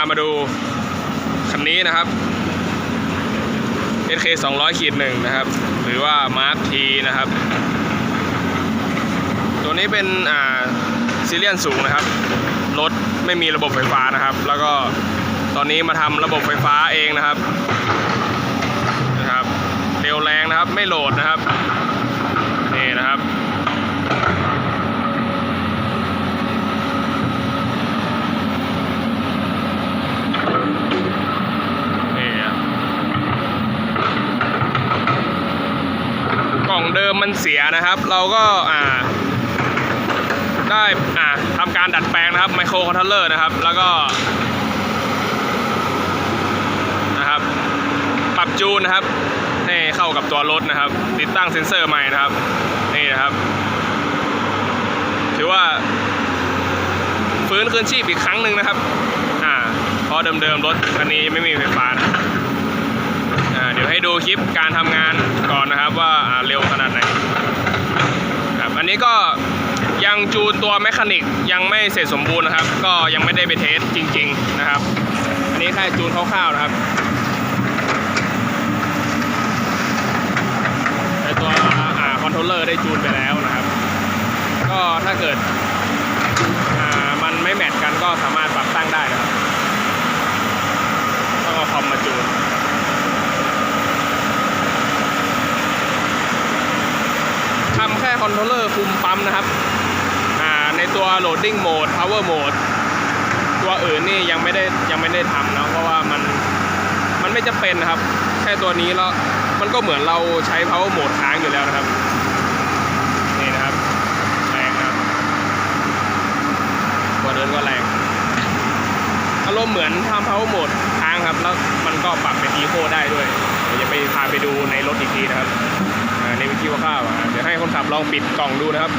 ามาดูคันนี้นะครับ SK 200ขีดหนึ่งนะครับ หรือว่า Mark T นะครับ ตัวนี้เป็นอ่าซีเรียนสูงนะครับ รถไม่มีระบบไฟฟ้านะครับ แล้วก็ตอนนี้มาทำระบบไฟฟ้าเองนะครับนะครับ เร็วแรงนะครับ ไม่โหลดนะครับ นี่นะครับ นี่ครับกล่องเดิ มันเสียนะครับ เราก็อ่าได้อ่าทำการดัดแปลงนะครับไมโครคอนโทรลเลอร์นะครับ แล้วก็นะครับปรับจูนนะครับให้เข้ากับตัวรถนะครับ ติดตั้งเซ็นเซอร์ใหม่นะครับนี่นะครับ ถือว่าฟื้นคืนชีพอีกครั้งหนึ่งนะครับอ่าเพราะเดิมๆรถคันนี้ไม่มีไฟฟ้านะอ่าเดี๋ยวให้ดูคลิปการทำงานก่อนนะครับว่าเร็วขนาดไหน อันนี้ก็ยังจูนตัวแมคานิกยังไม่เสร็จสมบูรณ์นะครับ ก็ยังไม่ได้ไปเทสจริง ๆนะครับ อันนี้แค่จูนคร่าวๆนะครับแต่ตัวอ่าคอนโทรลเลอร์ได้จูนไปแล้วนะครับ ก็ถ้าเกิดอ่ามันไม่แมทกันก็สามารถปรับตั้งได้นะครับต้องเอาคอมมาจูน ทำ แค่คอนโทรลเลอร์คุมปั๊มนะครับในตัว loading mode power mode ตัวอื่นนี่ยังไม่ได้ยังไม่ได้ทำนะเพราะว่ามันมันไม่จะเป็นนะครับ แค่ตัวนี้แล้วมันก็เหมือนเราใช้ power mode ค้างอยู่แล้วนะครับนี่นะครับแรงนะครับตัวเดินก็แรงอารมณ์เหมือนทำ power mode ค้างครับ แล้วมันก็ปรับเป็น eco ได้ด้วยเดี๋ยวจะไปพาไปดูในรถอีกทีนะครับ ในวิธีว่าข้าวเดี๋ยวให้คนขับลองปิดกล่องดูนะครับ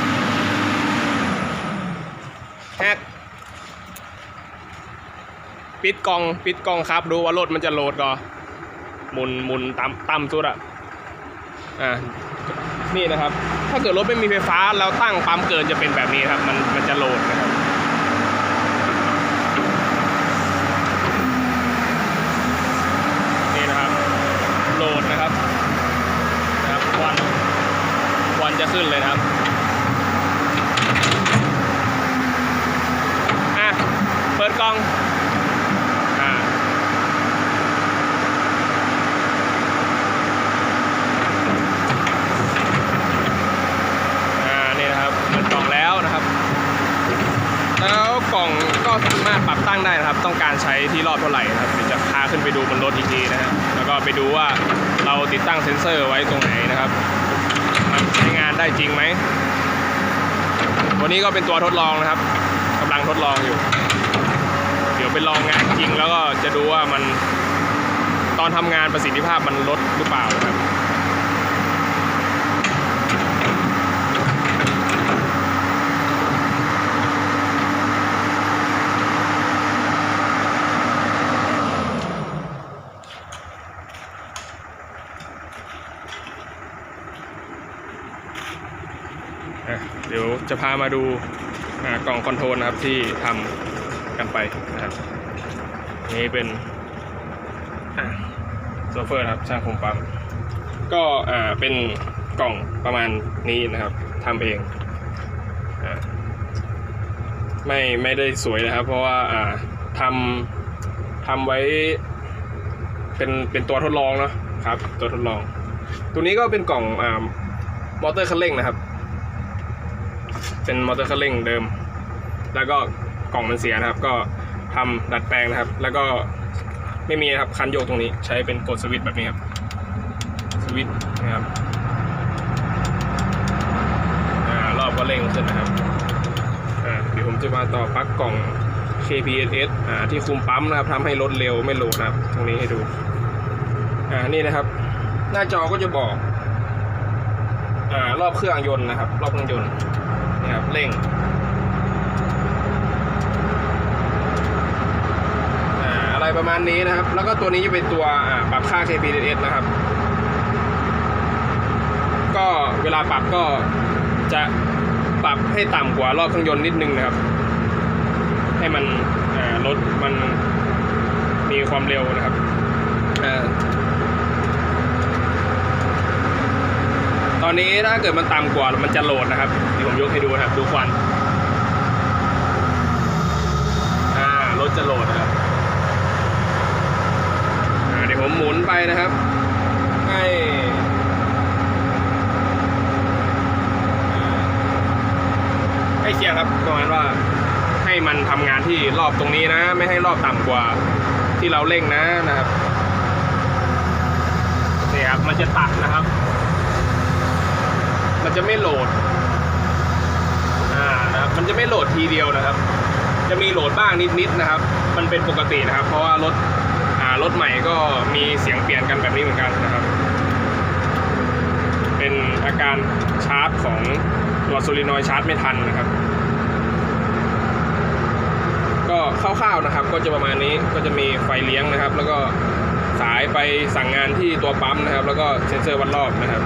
แฮกปิดกล่องปิดกล่องครับดูว่ารถมันจะโหลดก่อนหมุนหมุนต่ำต่ำสุดอะอ่านี่นะครับ ถ้าเกิดรถไม่มีไฟฟ้าแล้วตั้งปั๊มเกินจะเป็นแบบนี้ครับ มันมันจะโหลดนะครับ นี่นะครับ โหลดนะครับนะครับควันควันจะ ขึ้นเลยครับอะเปิดกล้องอ่าอ่านี่นะครับเปิดกล่องแล้วนะครับ แล้วกล่องก็สามารถปรับตั้งได้นะครับ ต้องการใช้ที่รอบเท่าไหร่นะครับเดี๋ยวจะพาขึ้นไปดูบนรถอีกทีนะฮะแล้วก็ไปดูว่าเราติดตั้งเซ็นเซอร์ไว้ตรงไหนนะครับ ได้จริงไหม วันนี้ก็เป็นตัวทดลองนะครับกำลังทดลองอยู่ เดี๋ยวไปลองงานจริงแล้วก็จะดูว่ามันตอนทำงานประสิทธิภาพมันลดหรือเปล่านะครับ เดี๋ยวจะพามาดูกล่องคอนโทรลนะครับที่ทำกันไปนะครับนี่เป็นโซเฟอร์นะครับช่างคมปั๊มก็เป็นกล่องประมาณนี้นะครับทำเองอไม่ไม่ได้สวยนะครับ เพราะว่าทำทำไว้เป็นเป็นตัวทดลองเนาะครับ ตัวทดลอง ตัวนี้ก็เป็นกล่องอมอเตอร์คันเร่งนะครับ เป็นมอเตอร์คันเร่งเดิม แล้วก็กล่องมันเสียนะครับ ก็ทำดัดแปลงนะครับ แล้วก็ไม่มีนะครับคันโยกตรงนี้ใช้เป็นกดสวิตช์แบบนี้ครับสวิตช์นะครับอรอบก็เร่งขึ้นนะครับเดี๋ยวผมจะมาต่อปลั๊กกล่อง KPSS อที่คุมปั๊มนะครับทำให้รถเร็วไม่โหลดนะครับ ตรงนี้ให้ดูอ่านี่นะครับ หน้าจอก็จะบอกอรอบเครื่องยนต์นะครับ รอบเครื่องยนต์ ครับเร่งอะไรประมาณนี้นะครับ แล้วก็ตัวนี้จะเป็นตัวปรับค่า kpds นะครับ ก็เวลาปรับก็จะปรับให้ต่ำกว่ารอบเครื่องยนต์นิดนึงนะครับ ให้มันรถมันมีความเร็วนะครับอ่า ตอนนี้ถ้าเกิดมันต่ำกว่ามันจะโหลดนะครับเดี๋ยวผมยกให้ดูนะครับดูควันอ่ารถจะโหลดนะครับเดี๋ยวผมหมุนไปนะครับ ให้อ่าให้เคียงครับประมาณว่าให้มันทำงานที่รอบตรงนี้นะ ไม่ให้รอบต่ำกว่าที่เราเร่งนะนะครับนี่ครับมันจะตัดนะครับ มันจะไม่โหลดอ่านะครับมันจะไม่โหลดทีเดียวนะครับ จะมีโหลดบ้างนิดๆนะครับ มันเป็นปกตินะครับ เพราะว่ารถอ่ารถใหม่ก็มีเสียงเปลี่ยนกันแบบนี้เหมือนกันนะครับ เป็นอาการชาร์จของตัวโซลินอยชาร์จไม่ทันนะครับ ก็คร่าวๆนะครับ ก็จะประมาณนี้ก็จะมีไฟเลี้ยงนะครับ แล้วก็สายไปสั่งงานที่ตัวปั๊มนะครับ แล้วก็เซ็นเซอร์วัดรอบนะครับ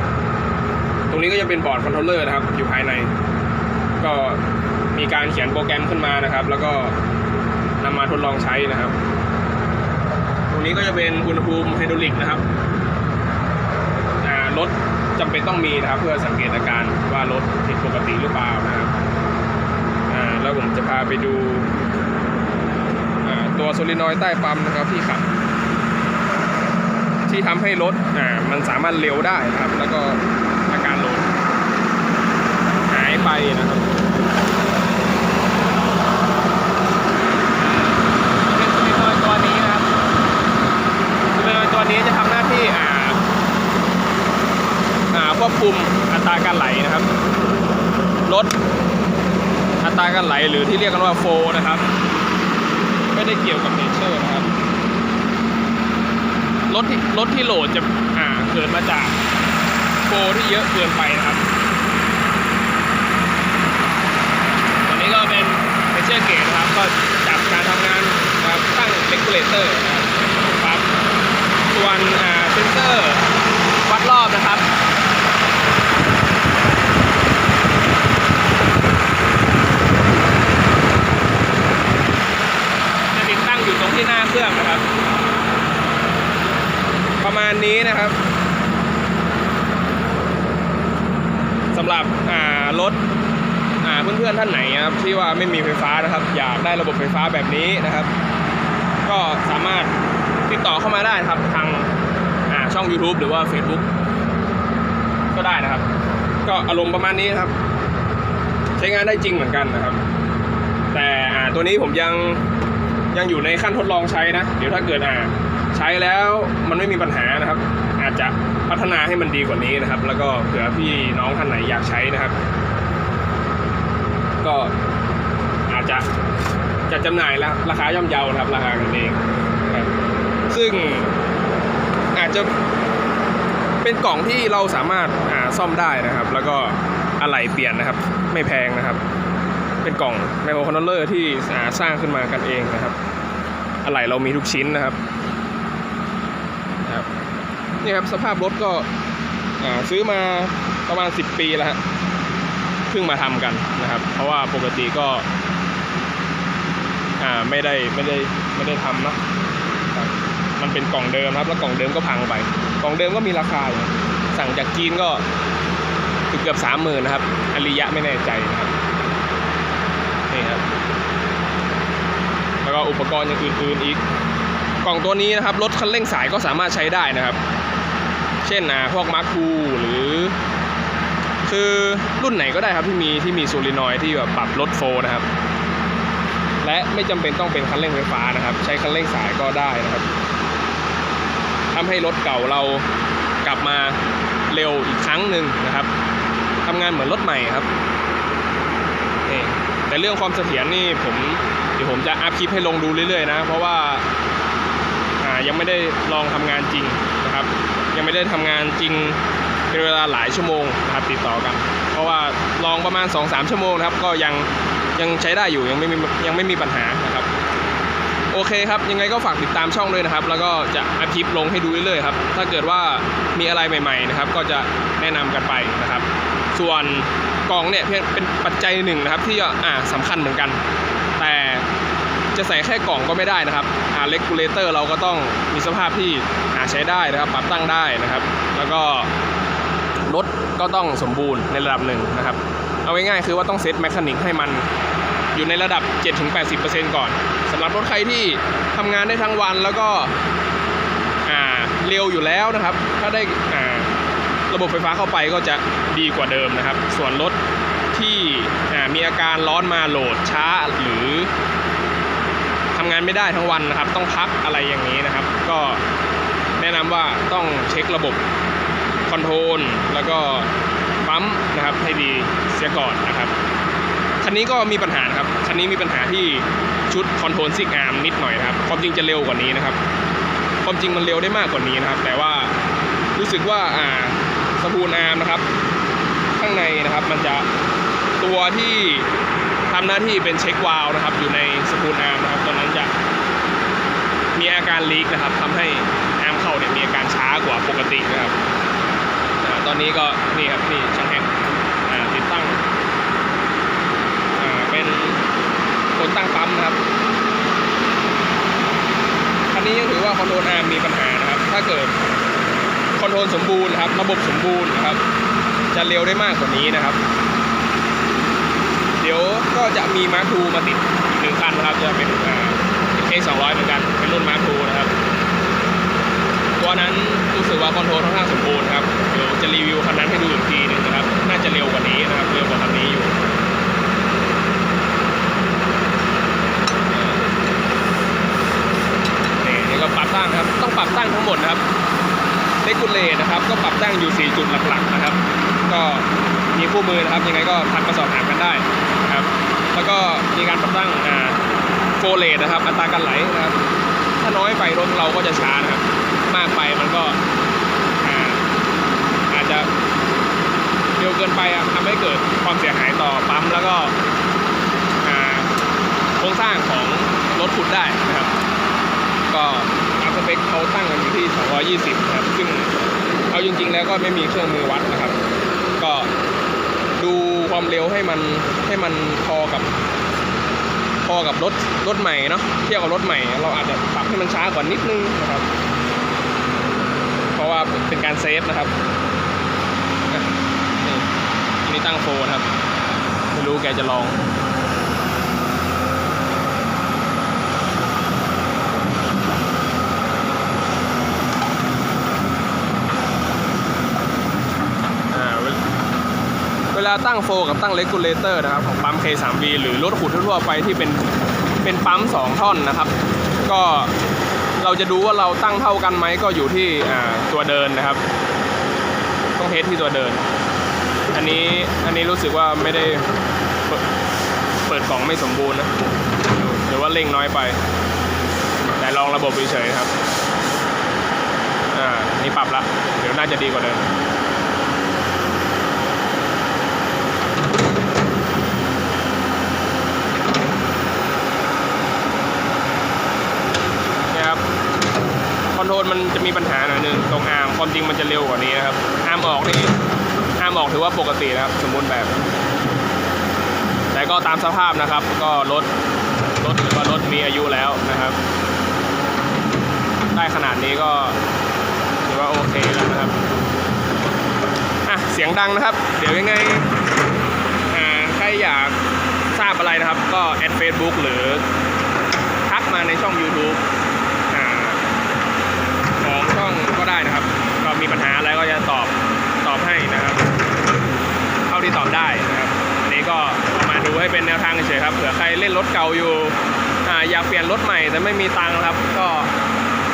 รงนี้ก็จะเป็นบอร์ดคอนโทรลเลอร์นะครับ อยู่ภายใน ก็มีการเขียนโปรแกรมขึ้นมานะครับ แล้วก็นำมาทดลองใช้นะครับ ตรงนี้ก็จะเป็นอุณหภูมิไฮดรอลิกนะครับรถจำเป็นต้องมีนะครับ เพื่อสังเกตอาการว่ารถผิดปกติหรือเปล่านะครับแล้วผมจะพาไปดูตัวโซลินอยด์ใต้ปั๊มนะครับที่ขับที่ทำให้รถมันสามารถเร็วได้นะครับ แล้วก็อาการโหลดหาย ไปนะครับเป็นตัวนี้นะครับซูเปอร์ตัวนี้จะทำหน้าที่อ่าอ่าควบคุมอัตราการไหลนะครับลดอัตราการไหลหรือที่เรียกกันว่าโฟนะครับ ไม่ได้เกี่ยวกับเนเจอร์นะครับรถที่รถที่โหลดจะอ่าเกิดมาจากโฟที่เยอะเกินไปนะครับตัว นี้ก็เป็นเพเชอร์เกตนะครับ ก็จับการทำงานนะครับตั้งเลกูเลเตอร์นะครับส่วนเซนเซอร์วัดรอบนะครับจะติดตั้งอยู่ตรงที่หน้าเครื่องนะครับ ประมาณนี้นะครับสำหรับอ่ารถอ่าเพื่อนๆท่านไหนครับที่ว่าไม่มีไฟฟ้านะครับ อยากได้ระบบไฟฟ้าแบบนี้นะครับ ก็สามารถติดต่อเข้ามาได้นะครับทางช่อง YouTube หรือว่า Facebook ก็ได้นะครับ ก็อารมณ์ประมาณนี้นะครับ ใช้งานได้จริงเหมือนกันนะครับ แต่ตัวนี้ผมยังยังอยู่ในขั้นทดลองใช้นะ เดี๋ยวถ้าเกิดอ่าใช้แล้วมันไม่มีปัญหานะครับ อาจจะพัฒนาให้มันดีกว่านี้นะครับ แล้วก็เผื่อพี่น้องท่านไหนอยากใช้นะครับ ก็อาจจะจะจำหน่ายแล้วราคาย่อมเยาครับราคากันเองครับซึ่งอาจจะเป็นกล่องที่เราสามารถาซ่อมได้นะครับ แล้วก็อะไหล่เปลี่ยนนะครับ ไม่แพงนะครับ เป็นกล่องไมโครคอนโทรลเลอร์ที่สร้างขึ้นมากันเองนะครับ อะไหล่เรามีทุกชิ้นนะครับครับนี่ครับสภาพรถก็ซื้อมาประมาณ 10 ปีแล้วฮะ พิ่งมาทำกันนะครับ เพราะว่าปกติก็อ่าไม่ได้ไม่ได้ไม่ได้ทำนะครับมันเป็นกล่องเดิมครับ แล้วกล่องเดิมก็พังไป กล่องเดิมก็มีราคาอยู่สั่งจากจีนก็เกือบสามหมื่นนะครับอริยะไม่แน่ใจนะครับนี่ครับ แล้วก็อุปกรณ์อย่างอื่นๆอีก กล่องตัวนี้นะครับรถคันเร่งสายก็สามารถใช้ได้นะครับ เช่นอ่าพวกมาร์คูหรือ คือรุ่นไหนก็ได้ครับที่มีที่มีโซลินอยที่แบบปรับลดโฟล์นะครับ และไม่จำเป็นต้องเป็นคันเร่งไฟฟ้านะครับ ใช้คันเร่งสายก็ได้นะครับทำให้รถเก่าเรากลับมาเร็วอีกครั้งหนึ่งนะครับทำงานเหมือนรถใหม่ครับนี่แต่เรื่องความเสถียรนี่ผมเดี๋ยวผมจะอัพคลิปให้ลงดูเรื่อยๆนะ เพราะว่าอ่ายังไม่ได้ลองทำงานจริงนะครับ ยังไม่ได้ทำงานจริง เป็นเวลาหลายชั่วโมงนะครับติดต่อกัน เพราะว่าลองประมาณ 2-3 ชั่วโมงนะครับก็ยังยังใช้ได้อยู่ยังไม่มียังไม่มีปัญหานะครับ โอเคครับ ยังไงก็ฝากติดตามช่องด้วยนะครับ แล้วก็จะอัพคลิปลงให้ดูเรื่อยๆครับถ้าเกิดว่ามีอะไรใหม่ๆนะครับ ก็จะแนะนำกันไปนะครับ ส่วนกล่องเนี่ยเพียงเป็นปัจจัยหนึ่งนะครับ ที่อ่าสำคัญเหมือนกัน แต่จะใส่แค่กล่องก็ไม่ได้นะครับอ่าเลกูเลเตอร์เราก็ต้องมีสภาพที่อ่าใช้ได้นะครับ ปรับตั้งได้นะครับ แล้วก็ รถก็ต้องสมบูรณ์ในระดับหนึ่งนะครับ เอาง่ายๆคือว่าต้องเซตแมคานิกให้มันอยู่ในระดับ 7-80%ก่อนสำหรับรถใครที่ทำงานได้ทั้งวันแล้วก็เร็วอยู่แล้วนะครับ ถ้าได้ระบบไฟฟ้าเข้าไปก็จะดีกว่าเดิมนะครับ ส่วนรถที่มีอาการร้อนมาโหลดช้าหรือทำงานไม่ได้ทั้งวันนะครับ ต้องพักอะไรอย่างนี้นะครับ ก็แนะนำว่าต้องเช็คระบบ คอนโทรลแล้วก็ปั๊มนะครับให้ดีเสียก่อนนะครับคันนี้ก็มีปัญหาครับคันนี้มีปัญหาที่ชุดคอนโทรลซิกอาร์มนิดหน่อยนะครับความจริงจะเร็วกว่านี้นะครับ ความจริงมันเร็วได้มากกว่านี้นะครับ แต่ว่ารู้สึกว่าอ่าสปูลอาร์มนะครับ ข้างในนะครับมันจะตัวที่ทำหน้าที่เป็นเช็ควาล์วนะครับ อยู่ในสปูลอาร์มนะครับตัวนั้นจะมีอาการลีกนะครับทำให้อาร์มเข้าเนี่ยมีอาการช้ากว่าปกตินะครับ ตอนนี้ก็นี่ครับนี่ช่างแฮกอ่าติดตั้งเป็นคนตั้งปั๊มนะครับคันนี้ยังถือว่าคอนโทรลอาร์มมีปัญหานะครับ ถ้าเกิดคอนโทรลสมบูรณ์นะครับ ระบบสมบูรณ์นะครับ จะเร็วได้มากกว่านี้นะครับ เดี๋ยวก็จะมีมาร์คทูมาติดอีกหนึ่งคันนะครับ จะเป็นอ่าเคสองร้อยเหมือนกัน เป็นรุ่นมาร์คทูนะครับ วนั้นรู้สึกว่าคอนโทรลค่อนข้างสมบูรณ์ครับเดี๋ยวจะรีวิวคันนั้นให้ดูอีกทีหนึงนะครับ น่าจะเร็วกว่านี้นะครับเร็วกว่าคันนี้อยู่นี่ก็ปรับตั้งครับต้องปรับตั้งทั้งหมดนะครับเลกูเลนะครับ ก็ปรับตั้งอยู่ 4 จุดหลักๆนะครับ ก็มีคู่มือนะครับยังไงก็ทักมาสอบถามกันได้นะครับ แล้วก็มีการปรับตั้งอ่าโฟเลตนะครับ อัตราการไหลนะครับ ถ้าน้อยไปรถเราก็จะช้านะครับ มากไปมันก็อาจจะเร็วเกินไปอะทำให้เกิดความเสียหายต่อปั๊มแล้วก็โครงสร้างของรถขุดได้นะครับ ก็ตามสเปคเขาตั้งกันอยู่ที่ 220นะครับซึ่งเอาจริง ๆ แล้วก็ไม่มีเครื่องมือวัดนะครับ ก็ดูความเร็วให้มันให้มันพอกับพอกับรถรถใหม่เนาะเทียบกับรถใหม่ เราอาจจะปรับให้มันช้ากว่านิดนึงนะครับ ราะว่าเป็นการเซฟนะครับนี่อันนี่ตั้งโฟนครับ ไม่รู้แกจะลองเวลาตั้งโฟกับตั้งเลกูลเลเตอร์นะครับ ของปั๊ม K3V หรือรถขุดทั่วไปที่เป็นเป็นปั๊ม 2 ท่อนนะครับ ก็ เราจะดูว่าเราตั้งเท่ากันไหมก็อยู่ที่ตัวเดินนะครับ ต้องเทสที่ตัวเดิน อันนี้อันนี้รู้สึกว่าไม่ได้เปิดเปิดกล่องไม่สมบูรณ์นะหรือว่าเร่งน้อยไป แต่ลองระบบเฉยๆครับ อ่า นี่ปรับละ เดี๋ยวน่าจะดีกว่าเดิม เนี่ยครับ ค อนโทรลมันจะมีปัญหาหน่อยนึงตรงอาร์มความจริงมันจะเร็วกว่านี้นะครับอาร์มออกนี่อาร์มออกถือว่าปกตินะครับ สมบูรณ์แบบ แต่ก็ตามสภาพนะครับ ก็รถรถถือว่ารถมีอายุแล้วนะครับ ได้ขนาดนี้ก็ถือว่าโอเคแล้วนะครับอะเสียงดังนะครับ เดี๋ยวยังไงอ่าใครอยากทราบอะไรนะครับ ก็แอด Facebook หรือทักมาในช่อง YouTube อ่า ของช่องก็ได้นะครับ ก็มีปัญหาอะไรก็จะตอบตอบให้นะครับ เท่าที่ตอบได้นะครับ อันนี้ก็ เอามาดูให้เป็นแนวทางเฉยครับเผื่อใครเล่นรถเก่าอยู่อ่าอยากเปลี่ยนรถใหม่แต่ไม่มีตังค์ครับ ก็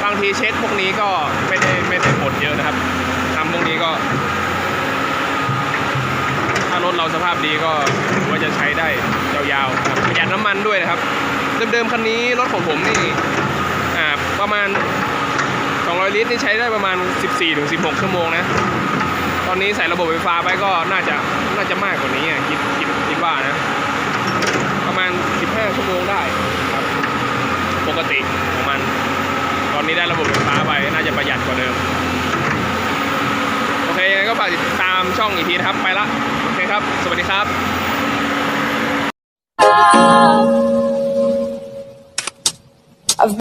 บางทีเช็คพวกนี้ก็ไม่ได้ไม่ได้หมดเยอะนะครับทำพวกนี้ก็ ถ้ารถเราสภาพดีก็ว่าจะใช้ได้ยาวๆครับประหยัดน้ำมันด้วยนะครับ เดิมๆคันนี้รถของผมนี่อ่าประมาณ 200 ลิตรนี่ใช้ได้ประมาณ 14-16 ชั่วโมงนะตอนนี้ใส่ระบบไฟฟ้าไปก็น่าจะน่าจะมากกว่านี้อะคิดคิดคิดว่านะ ณ 15 ชั่วโมงได้ครับปกติของมัน ตอนนี้ได้ระบบไฟฟ้าไปน่าจะประหยัดกว่าเดิม โอเคยังไงก็ฝากติดตามช่องอีกทีนะครับ ไปละ โอเคครับ สวัสดีครับ